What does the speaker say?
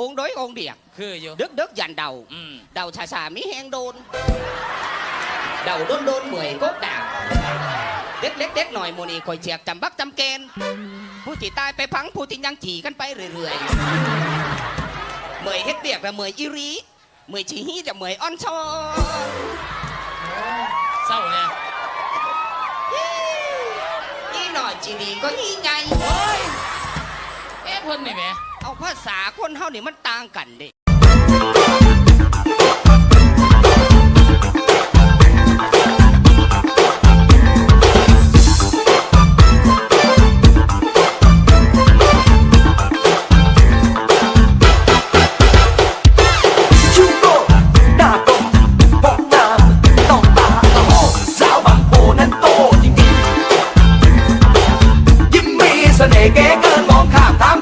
องค์โดยองค์เดียกคืออยู่ดึกดึกยันเดาอืมเดาชาชามีแหงโดนเดาโดนโดนเหมยกกด่างเด็กเล็กเด็กหน่อยโมนี่คอยเจียกจำบักจำเกณฑ์ผู้ที่ตายไปพังผู้ที่ยังจีกันไปเรื่อยๆเหมยเฮ็ดเบียกแต่เหมยอีรีเหมยชีฮีแต่เหมยอ่อนชอนเศร้าเนี่ยอีหน่อยจีนีก็ฮีไงโอ้ยเอ๊ะเพิ่นนี่แหม เอาภาษาคนเฮานี่มันต่างกันเด้เสน่ห์แกเกินมองข้ามถาม